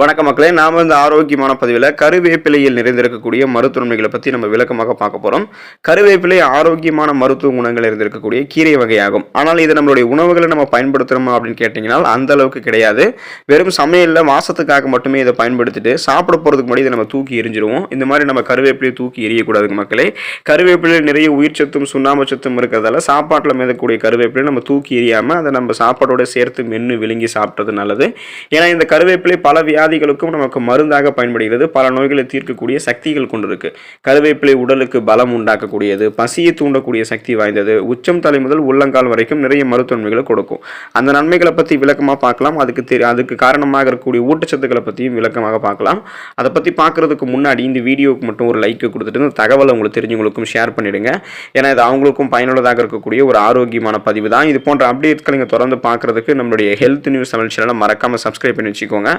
வணக்க மக்களே நாம் இந்த ஆரோக்கியமான பதிவில் கருவேப்பிலையில் நிறைந்திருக்கக்கூடிய மருத்துவமைகளை பற்றி நம்ம விளக்கமாக பார்க்க போகிறோம் கருவேப்பிலை ஆரோக்கியமான மருத்துவ குணங்கள் இருந்திருக்கக்கூடிய கீரை வகையாகும். ஆனால் இது நம்மளுடைய உணவுகளை நம்ம பயன்படுத்துகிறோமா அப்படின்னு கேட்டிங்கன்னா அந்த அளவுக்கு கிடையாது. வெறும் சமையலில் மாசத்துக்காக மட்டுமே இதை பயன்படுத்திட்டு சாப்பிட போகிறதுக்கு முன்னாடி இதை நம்ம தூக்கி எரிஞ்சிருவோம். இந்த மாதிரி நம்ம கருவேப்பிலையை தூக்கி எரியக்கூடாதுங்க மக்களே. கருவேப்பிலையில் நிறைய உயிர் சத்தும் சுண்ணாம்பு சத்தும் இருக்கிறதால சாப்பாட்டில் மிதக்கூடிய கருவேப்பிலை நம்ம தூக்கி எரியாமல் அதை நம்ம சாப்பாடோட சேர்த்து மென்று விழுங்கி சாப்பிட்றது நல்லது. ஏன்னா இந்த கருவேப்பிலை பல வியாதிகளுக்கும் நமக்கு மருந்தாக பயன்படுகிறது. பல நோய்களை தீர்க்கக்கூடிய சக்திகள் கொண்டிருக்கு. கருவேப்பிலை உடலுக்கு பலம் உண்டாக்கக்கூடியது பசியை தூண்டக்கூடிய சக்தி வாய்ந்தது உச்சம் தலை முதல் உள்ளங்கால் வரைக்கும் நிறைய மருத்துவ நன்மைகளை கொடுக்கும். அந்த நன்மைகளை பற்றி விளக்கமாக பார்க்கலாம். அதுக்கு தெரி அதுக்கு காரணமாக இருக்கக்கூடிய ஊட்டச்சத்துக்களை பற்றியும் விளக்கமாக பார்க்கலாம். அதை பற்றி பார்க்குறதுக்கு முன்னாடி இந்த வீடியோவுக்கு மட்டும் ஒரு லைக் கொடுத்துட்டு இந்த தகவலை உங்களுக்கு தெரிஞ்சவங்களுக்கும் ஷேர் பண்ணிடுங்க. ஏன்னா இது அவங்களுக்கும் பயனுள்ளதாக இருக்கக்கூடிய ஒரு ஆரோக்கியமான பதிவு தான். இது போன்ற அப்டேட்களை நீங்கள் தொடர்ந்து பார்க்குறதுக்கு நம்மளுடைய ஹெல்த் நியூஸ் தமிழ் சேனலை மறக்காமல் சப்ஸ்கிரைப் பண்ணி வச்சுக்கோங்க.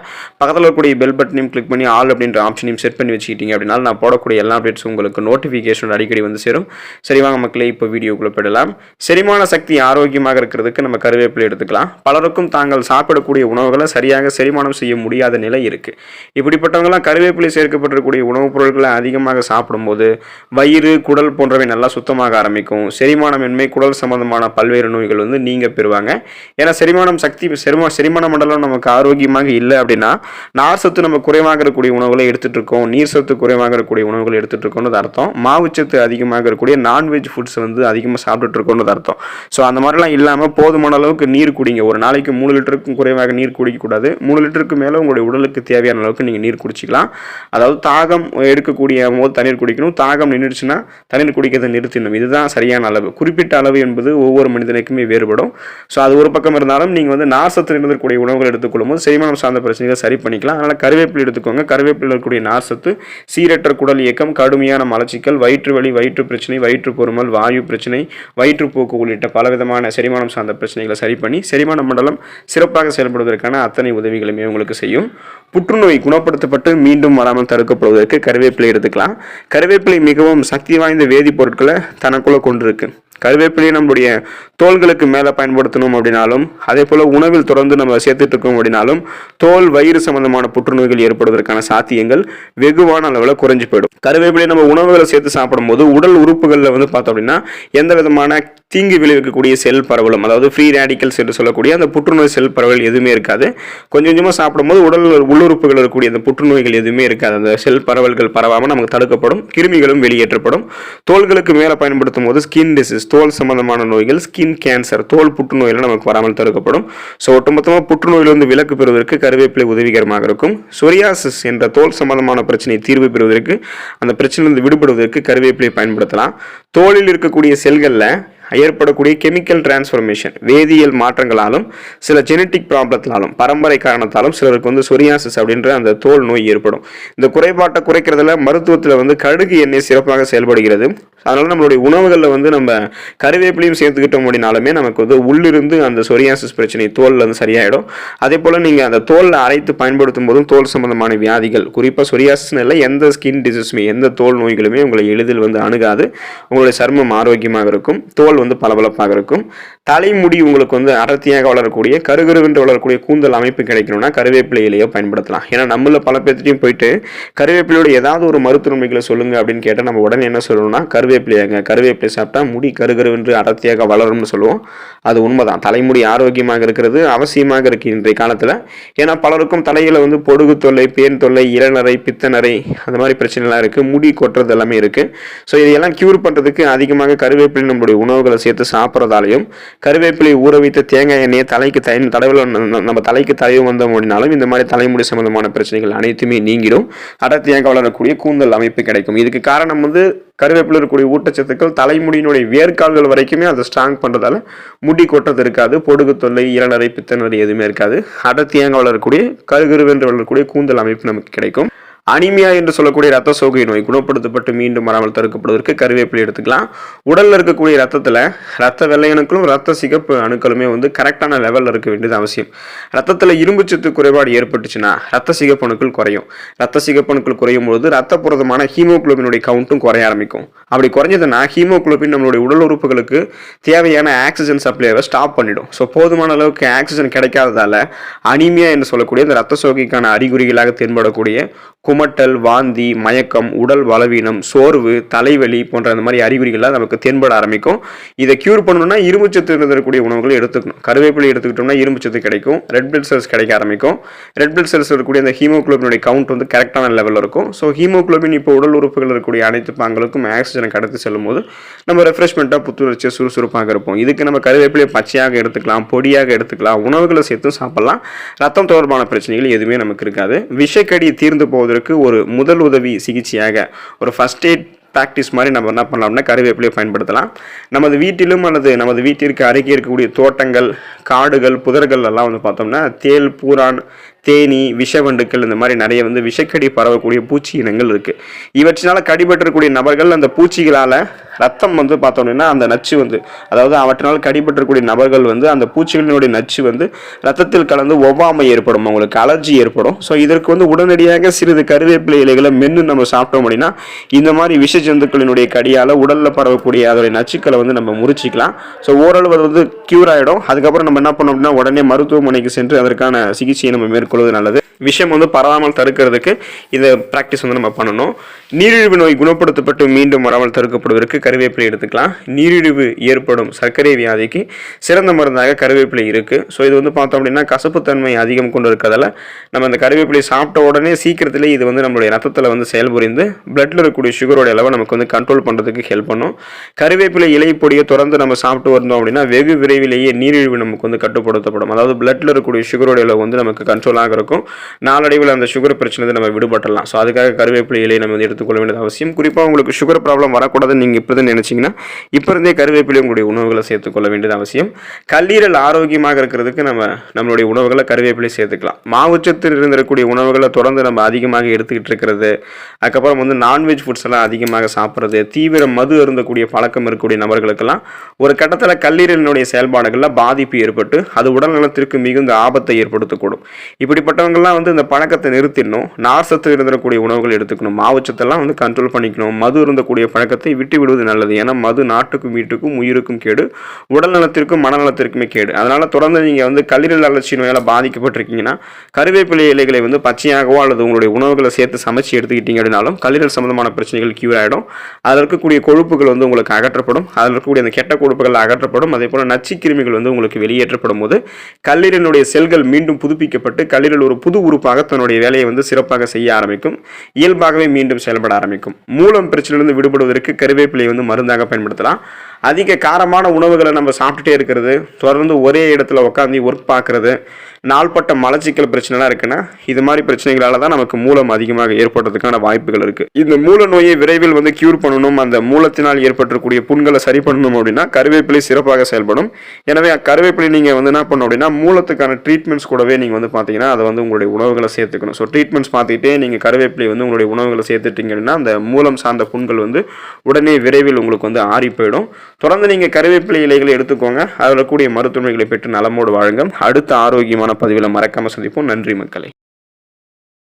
பக்கத்தில் இருக்கக்கூடிய பெல் பட்டனையும் கிளிக் பண்ணி ஆல் அப்படின்ற ஆப்ஷனையும் செட் பண்ணி வச்சுக்கிட்டீங்க அப்படின்னா நான் போடக்கூடிய எல்லா அப்டேட்ஸும் உங்களுக்கு நோட்டிஃபிகேஷன் அடிக்கடி வந்து சேரும். சரி வாங்க மக்களே இப்போ வீடியோக்குள்ளே போயிடலாம். செரிமான சக்தி ஆரோக்கியமாக இருக்கிறதுக்கு நம்ம கருவேப்பிலை எடுத்துக்கலாம். பலருக்கும் தாங்கள் சாப்பிடக்கூடிய உணவுகளை சரியாக செரிமானம் செய்ய முடியாத நிலை இருக்குது இப்படிப்பட்டவங்களாம் கருவேப்பிலை சேர்க்கப்பட்டிருக்கக்கூடிய உணவுப் பொருட்களை அதிகமாக சாப்பிடும்போது வயிறு குடல் போன்றவை நல்லா சுத்தமாக ஆரம்பிக்கும். செரிமானமின்மை குடல் சம்பந்தமான பல்வேறு நோய்கள் வந்து நீங்க பெறுவாங்க. ஏன்னா செரிமானம் சக்தி செரிமா செரிமான மண்டலம் நமக்கு ஆரோக்கியமாக இல்லை அப்படின்னா நார் சத்து நம்ம குறைவாக இருக்கக்கூடிய உணவுகளை எடுத்துகிட்டு இருக்கோம் நீர் சத்து குறைவாக இருக்கக்கூடிய உணவுகளை எடுத்துகிட்டு இருக்கோம்னு அர்த்தம். மாவுச்சத்து அதிகமாக இருக்கக்கூடிய நான்வெஜ் ஃபுட்ஸ் வந்து அதிகமாக சாப்பிட்டுட்டு இருக்கோம்னு அர்த்தம். ஸோ அந்த மாதிரிலாம் இல்லாமல் போதுமான அளவுக்கு நீர் குடிங்க. ஒரு நாளைக்கு மூணு லிட்டருக்கும் குறைவாக நீர் குடிக்கக்கூடாது. மூணு லிட்டருக்கு மேலே உங்களுடைய உடலுக்கு தேவையான அளவுக்கு நீங்கள் நீர் குடிச்சிக்கலாம். அதாவது தாகம் எடுக்கக்கூடிய போது தண்ணீர் குடிக்கணும். தாகம் நின்றுச்சுன்னா தண்ணீர் குடிக்கிறதை நிறுத்திடணும். இதுதான் சரியான அளவு. குறிப்பிட்ட அளவு என்பது ஒவ்வொரு மனிதனுக்குமே வேறுபடும். ஸோ அது ஒரு பக்கம் இருந்தாலும் நீங்கள் வந்து நார்சத்து இருக்கக்கூடிய உணவுகள் எடுத்துக்கொள்ளும் போது செரிமானம் சார்ந்த பிரச்சனைகளை சரி பண்ணி பண்ணிக்கலாம். அதனால் கருவேப்பிலை எடுத்துக்கோங்க. கருவேப்பிலை இருக்கக்கூடிய நார்சத்து சீரற்ற குடல் இயக்கம் கடுமையான மலச்சிக்கல் வயிற்று வலி வயிற்று பிரச்சனை வயிற்று பொறுமல் வாயு பிரச்சனை வயிற்றுப்போக்கு உள்ளிட்ட பலவிதமான செரிமானம் சார்ந்த பிரச்சனைகளை சரி பண்ணி செரிமான மண்டலம் சிறப்பாக செயல்படுவதற்கான அத்தனை உதவிகளுமே உங்களுக்கு செய்யும். புற்றுநோய் குணப்படுத்தப்பட்டு மீண்டும் வராமல் தடுக்கப்படுவதற்கு கருவேப்பிலை எடுத்துக்கலாம். கருவேப்பிலை மிகவும் சக்தி வாய்ந்த வேதிப்பொருட்களை தனக்குள்ளே கொண்டிருக்கு. கருவேப்பிலையை நம்மளுடைய தோள்களுக்கு மேலே பயன்படுத்தணும் அப்படின்னாலும் அதே போல் உணவில் தொடர்ந்து நம்ம சேர்த்துட்டு இருக்கோம் அப்படின்னாலும் தோல் வயிறு சம்பந்தமான புற்றுநோய்கள் ஏற்படுவதற்கான சாத்தியங்கள் வெகுவான அளவில் குறைஞ்சு போயிடும். கருவேப்பிலையை நம்ம உணவுகளை சேர்த்து சாப்பிடும்போது உடல் உறுப்புகளில் வந்து பார்த்தோம் அப்படின்னா எந்த விதமான தீங்கு விளைவிக்கக்கூடிய செல் பரவலும் அதாவது ஃப்ரீ ரேடிக்கல்ஸ் என்று சொல்லக்கூடிய அந்த புற்றுநோய் செல் பரவல் எதுவுமே இருக்காது. கொஞ்சம் கொஞ்சமாக சாப்பிடும்போது உடல் உள்ளுறுப்புகள் இருக்கக்கூடிய அந்த புற்றுநோய்கள் எதுவுமே இருக்காது. அந்த செல் பரவல்கள் பரவாமல் நமக்கு தடுக்கப்படும் கிருமிகளும் வெளியேற்றப்படும். தோள்களுக்கு மேலே பயன்படுத்தும் போது ஸ்கின் டிசீஸ் தோல் சம்பந்தமான நோய்கள் ஸ்கின் கேன்சர் தோல் புற்றுநோயில் நமக்கு வராமல் தடுக்கப்படும். ஸோ ஒட்டுமொத்தமாக புற்றுநோயிலிருந்து விலக்கு பெறுவதற்கு கருவேப்பிலை உதவிகரமாக இருக்கும். சொரியாசிஸ் என்ற தோல் சம்பந்தமான பிரச்சனையை தீர்வு பெறுவதற்கு அந்த பிரச்சனையிலிருந்து விடுபடுவதற்கு கருவேப்பிலை பயன்படுத்தலாம். தோலில் இருக்கக்கூடிய செல்களில் ஏற்படக்கூடிய கெமிக்கல் டிரான்ஸ்ஃபர்மேஷன் வேதியியல் மாற்றங்களாலும் சில ஜெனட்டிக் ப்ராப்ளத்தினாலும் பரம்பரை காரணத்தாலும் சிலருக்கு வந்து சொரியாசிஸ் அப்படின்ற அந்த தோல் நோய் ஏற்படும். இந்த குறைபாட்டை குறைக்கிறதுல மருத்துவத்தில் வந்து கடுகு எண்ணெய் சிறப்பாக செயல்படுகிறது. அதனால நம்மளுடைய உணவுகளில் வந்து நம்ம கருவேப்பிலையும் சேர்த்துக்கிட்டோம் அப்படின்னாலுமே நமக்கு வந்து உள்ளிருந்து அந்த சொரியாசிஸ் பிரச்சனை தோலில் வந்து சரியாயிடும். அதே போல் நீங்கள் அந்த தோலில் அரைத்து பயன்படுத்தும் போதும் தோல் சம்பந்தமான வியாதிகள் குறிப்பாக சொரியாசிஸ்னு இல்லை எந்த ஸ்கின் டிசீஸுமே எந்த தோல் நோய்களுமே உங்களை எளிதில் வந்து அணுகாது. உங்களுடைய சர்மம் ஆரோக்கியமாக இருக்கும். தோல் வந்து பளபளப்பாக இருக்கும். தலைமுடி உங்களுக்கு வந்து அடர்த்தியாக வளரக்கூடிய கருகருவென்று வளரக்கூடிய கூந்தல் அமைப்பு கிடைக்கணும்னா கருவேப்பிலை இலையோ பயன்படுத்தலாம். ஏன்னா நம்மள பல பேர்த்திட்டையும் போயிட்டு கருவேப்பிலையோட ஏதாவது ஒரு மருத்துவமைகளை சொல்லுங்க அப்படின்னு கேட்டால் நம்ம உடனே என்ன சொல்லணும்னா கருவேப்பிலையாங்க கருவேப்பிலை சாப்பிட்டா முடி கருகருவென்று அடர்த்தியாக வளரும்னு சொல்லுவோம். அது உண்மைதான். தலைமுடி ஆரோக்கியமாக இருக்கிறது அவசியமாக இருக்கு இன்றைய காலத்தில். ஏன்னா பலருக்கும் தலையில் வந்து பொடுகு தொல்லை பேன் தொல்லை இளநரை பித்தநரை அந்த மாதிரி பிரச்சனைலாம் இருக்குது முடி கொட்டுறது எல்லாமே இருக்குது ஸோ இதையெல்லாம் க்யூர் பண்ணுறதுக்கு அதிகமாக கருவேப்பிலை நம்மளுடைய உணவுகள் சேர்த்து சாப்பிட்றதாலையும் கருவேப்பிலை ஊற வைத்த தேங்காய் எண்ணெயை தலைக்கு தை தடவில் நம்ம தலைக்கு தடவி வந்த முடினாலும் இந்த மாதிரி தலைமுடி சம்பந்தமான பிரச்சனைகள் அனைத்துமே நீங்கிடும். அடர்த்தியாக வளரக்கூடிய கூந்தல் அமைப்பு கிடைக்கும். இதுக்கு காரணம் வந்து கருவேப்பிலை இருக்கக்கூடிய ஊட்டச்சத்துக்கள் தலைமுடியினுடைய வேர்க்கால்கள் வரைக்குமே அதை ஸ்ட்ராங் பண்ணுறதால முடி கொட்டது இருக்காது பொடுகு தொல்லை இளநரை பித்தநரை எதுவுமே இருக்காது. அடர்த்தியாக வளரக்கூடிய கருகருவென்று வளரக்கூடிய கூந்தல் அமைப்பு நமக்கு கிடைக்கும். அனிமியா என்று சொல்லக்கூடிய ரத்த சோகை நோய் குணப்படுத்தப்பட்டு மீண்டும் வராமல் தடுக்கப்படுவதற்கு கருவேப்பிலை எடுத்துக்கலாம். உடலில் இருக்கக்கூடிய ரத்தத்துல ரத்த வெள்ளை அணுக்களும் ரத்த சிகப்பு அணுக்களுமே வந்து கரெக்டான லெவலில் இருக்க வேண்டியது அவசியம். ரத்தத்தில் இரும்பு சத்து குறைபாடு ஏற்பட்டுச்சுன்னா ரத்த சிகப்பு அணுக்கள் குறையும். ரத்த சிகப்பு அணுக்கள் குறையும் பொழுது ரத்த புரதமான ஹீமோகுளோபினுடைய கவுண்ட்டும் குறைய ஆரம்பிக்கும். அப்படி குறைஞ்சதுன்னா ஹீமோகுளோபின் நம்மளுடைய உடல் உறுப்புகளுக்கு தேவையான ஆக்சிஜன் சப்ளைவை ஸ்டாப் பண்ணிடும். ஸோ போதுமான அளவுக்கு ஆக்சிஜன் கிடைக்காததால அனிமியா என்று சொல்லக்கூடிய இந்த ரத்த சோகைக்கான அறிகுறிகளாக தென்படக்கூடிய குமட்டல் வாந்தி மயக்கம் உடல் பலவீனம் சோர்வு தலைவலி போன்ற அந்த மாதிரி அறிகுறிகள்லாம் நமக்கு தென்பட ஆரம்பிக்கும். இதை கியூர் பண்ணணும்னா இரும்புச்சத்து இருக்கக்கூடிய உணவுகளை எடுத்துக்கணும். கருவேப்பிலை எடுத்துக்கிட்டோம்னா இரும்புச்சத்து கிடைக்கும். ரெட் பிளட் செல்ஸ் கிடைக்க ஆரம்பிக்கும். ரெட் பிளட் செல்ஸ் இருக்கக்கூடிய அந்த ஹீமோகுளோபினுடைய கவுண்ட் வந்து கரெக்டான லெவலில் இருக்கும். ஸோ ஹீமோகுளோபின் இப்போ உடல் உறுப்புகள் இருக்கக்கூடிய அனைத்து பாங்களுக்கும் ஆக்சிஜனை கடத்தி செல்லும் போது நம்ம ரெஃப்ரெஷ்மெண்ட்டாக புத்துணர்ச்சியாக சுறுசுறுப்பாக இருப்போம். இதுக்கு நம்ம கருவேப்பிலையை பச்சையாக எடுத்துக்கலாம் பொடியாக எடுத்துக்கலாம் உணவுகளை சேர்த்தும் சாப்பிடலாம். ரத்தம் தொடர்பான பிரச்சனைகள் எதுவுமே நமக்கு இருக்காது. விஷக்கடி தீர்ந்து போவதற்கு ஒரு முதல் உதவி சிகிச்சையாக ஒரு ஃபர்ஸ்ட் எய்ட் ப்ராக்டிஸ் மாதிரி நம்ம என்ன பண்ணலாம்னா கருவேப்பிலையை பயன்படுத்தலாம். நமது வீட்டிலும் அல்லது நமது வீட்டிற்கு அருகே இருக்கக்கூடிய தோட்டங்கள் காடுகள் புதர்கள் எல்லாம் வந்து பார்த்தோம்னா தேல் பூரான் தேனி விஷவண்டுக்கள் இந்த மாதிரி நிறைய வந்து விஷக்கடி பரவக்கூடிய பூச்சி இனங்கள் இருக்குது இவற்றினால் கடிபற்றக்கூடிய நபர்கள் அந்த பூச்சிகளால் ரத்தம் வந்து பார்த்தோம்னா அந்த நச்சு வந்து அதாவது அவற்றினால் கடிபற்றக்கூடிய நபர்கள் வந்து அந்த பூச்சிகளினுடைய நச்சு வந்து ரத்தத்தில் கலந்து ஒவ்வாமை ஏற்படும் அவங்களுக்கு அலர்ஜி ஏற்படும். ஸோ இதற்கு வந்து உடனடியாக சிறிது கருவேப்பிலை இலைகளை மென்று நம்ம சாப்பிட்டோம் அப்படின்னா இந்த மாதிரி விஷ ஜந்துக்களினுடைய கடியால் உடலில் பரவக்கூடிய அதோடைய நச்சுக்களை வந்து நம்ம முறிச்சிக்கலாம். ஸோ ஓரளவு அது வந்து க்யூர் ஆகிடும் அதுக்கப்புறம் நம்ம என்ன பண்ணோம் அப்படின்னா உடனே மருத்துவமனைக்கு சென்று அதற்கான சிகிச்சையை நம்ம மேற்கொள்வது நல்லது விஷயம் வந்து பரவாமல் தடுக்கிறதுக்கு இந்த ப்ராக்டிஸ் வந்து நம்ம பண்ணணும். நீரிழிவு நோய் குணப்படுத்தப்பட்டு மீண்டும் வராமல் தடுக்கப்படுவதற்கு கருவேப்பிலை எடுத்துக்கலாம். நீரிழிவு ஏற்படும் சர்க்கரை வியாதிக்கு சிறந்த மருந்தாக கருவேப்பிலை இருக்குது ஸோ இது வந்து பார்த்தோம் அப்படின்னா கசப்புத்தன்மை அதிகம் கொண்டு இருக்கிறதால நம்ம அந்த கருவேப்பிலை சாப்பிட்ட உடனே சீக்கிரத்திலே இது வந்து நம்மளுடைய ரத்தத்தில் வந்து செயல்புரிந்து பிளட்டில் இருக்கக்கூடிய சுகரோட அளவை நமக்கு வந்து கண்ட்ரோல் பண்ணுறதுக்கு ஹெல்ப் பண்ணும். கருவேப்பிலை இலை பொடியை தொடர்ந்து நம்ம சாப்பிட்டு வந்தோம் அப்படின்னா வெகு விரைவிலேயே நீரிழிவு நமக்கு வந்து கட்டுப்படுத்தப்படும். அதாவது பிளட்டில் இருக்கக்கூடிய சுகரோட அளவு வந்து நமக்கு கண்ட்ரோலாக இருக்கும். நாளடைவில் அந்த சுகர் பிரச்சனை வந்து நம்ம விடுபட்டலாம் ஸோ அதுக்காக கருவேப்பிலை இலையை நம்ம வந்து எடுத்துக்கொள்ள வேண்டியது அவசியம். குறிப்பாக உங்களுக்கு சுகர் ப்ராப்ளம் வரக்கூடாதுன்னு நீங்கள் இப்போ தான் நினச்சிங்கன்னா இப்போ இருந்தே கருவேப்பிலை உங்களுடைய உணவுகளை சேர்த்துக்கொள்ள வேண்டியது அவசியம். கல்லீரல் ஆரோக்கியமாக இருக்கிறதுக்கு நம்ம நம்மளுடைய உணவுகளை கருவேப்பிலை சேர்த்துக்கலாம். மாவுச்சத்தில் இருந்திருக்கக்கூடிய உணவுகளை தொடர்ந்து நம்ம அதிகமாக எடுத்துக்கிட்டு இருக்கிறது. அதுக்கப்புறம் வந்து நான்வெஜ் ஃபுட்ஸ் எல்லாம் அதிகமாக சாப்பிட்றது. தீவிர மது அருந்தக்கூடிய பழக்கம் இருக்கக்கூடிய நபர்களுக்கெல்லாம் ஒரு கட்டத்தில் கல்லீரலினுடைய செயல்பாடுகளில் பாதிப்பு ஏற்பட்டு அது உடல் நலத்திற்கு மிகுந்த ஆபத்தை ஏற்படுத்தக்கூடும். இப்படிப்பட்டவங்கள்லாம் வந்து இந்த பழக்கத்தை நிறுத்திடணும். நார் சத்து உணவுகள் எடுத்துக்கணும். மாவுச்சத்தெல்லாம் வந்து கண்ட்ரோல் பண்ணிக்கணும். மது இருந்தக்கூடிய பழக்கத்தை விட்டு விடுவது நல்லது. ஏன்னா மது நாட்டுக்கும் வீட்டுக்கும் உயிருக்கும் கேடு. உடல் நலத்திற்கும் மனநலத்திற்குமே கேடு. அதனால் தொடர்ந்து நீங்கள் வந்து கல்லீரல் அலர்ச்சி நோயால் பாதிக்கப்பட்டிருக்கீங்கன்னா கருவேப்பிலை இலைகளை வந்து பச்சையாகவோ அல்லது உங்களுடைய உணவுகளை சேர்த்து சமைச்சு எடுத்துக்கிட்டீங்க அப்படின்னாலும் கல்லீரல் சம்பந்தமான பிரச்சனைகள் கியூர் ஆகிடும் அதில் இருக்கக்கூடிய கொழுப்புகள் வந்து உங்களுக்கு அகற்றப்படும். அதில் இருக்கக்கூடிய அந்த கெட்ட கொழுப்புகள் அகற்றப்படும். அதே போல் நச்சு கிருமிகள் வந்து உங்களுக்கு வெளியேற்றப்படும் போது கல்லீரலுடைய செல்கள் மீண்டும் புதுப்பிக்கப்பட்டு கல்லீரல் ஒரு புது உறுப்பாக தன்னுடைய வேலையை வந்து சிறப்பாக செய்ய ஆரம்பிக்கும். இயல்பாகவே மீண்டும் செயல்பட ஆரம்பிக்கும். மூலம் பிரச்சனையிலிருந்து விடுபடுவதற்கு கருவேப்பிலை வந்து மருந்தாக பயன்படுத்தலாம். அதிக காரமான உணவுகளை நம்ம சாப்பிட்டுட்டே இருக்கிறது தொடர்ந்து ஒரே இடத்துல உட்காந்து ஒர்க் பார்க்குறது நாள்பட்ட மலச்சிக்கல் பிரச்சனைலாம் இருக்குன்னா இது மாதிரி பிரச்சனைகளால் தான் நமக்கு மூலம் அதிகமாக ஏற்படுறதுக்கான வாய்ப்புகள் இருக்குது இந்த மூல நோயை விரைவில் வந்து க்யூர் பண்ணணும் அந்த மூலத்தினால் ஏற்பட்டிருக்கக்கூடிய புண்களை சரி பண்ணணும் அப்படின்னா கருவேப்பிலை சிறப்பாக செயல்படும். எனவே கருவேப்பிலை நீங்கள் வந்து என்ன பண்ணணும் அப்படின்னா மூலத்துக்கான ட்ரீட்மெண்ட்ஸ் கூடவே நீங்கள் வந்து பார்த்தீங்கன்னா அதை வந்து உங்களுடைய உணவுகளை சேர்த்துக்கணும். ஸோ ட்ரீட்மெண்ட்ஸ் பார்த்துக்கிட்டே நீங்கள் கருவேப்பிலை வந்து உங்களுடைய உணவுகளை சேர்த்துட்டீங்க அப்படின்னா அந்த மூலம் சார்ந்த புண்கள் வந்து உடனே விரைவில் உங்களுக்கு வந்து ஆறி போயிடும். தொடர்ந்து நீங்கள் கருவேப்பிலை இலைகளை எடுத்துக்கோங்க. அதில் கூடிய மருத்துவமைகளை பெற்று நலமோடு வாழுங்க அடுத்த ஆரோக்கியமான பதிவில் மறக்காமல் சந்திப்போம். நன்றி மக்களை.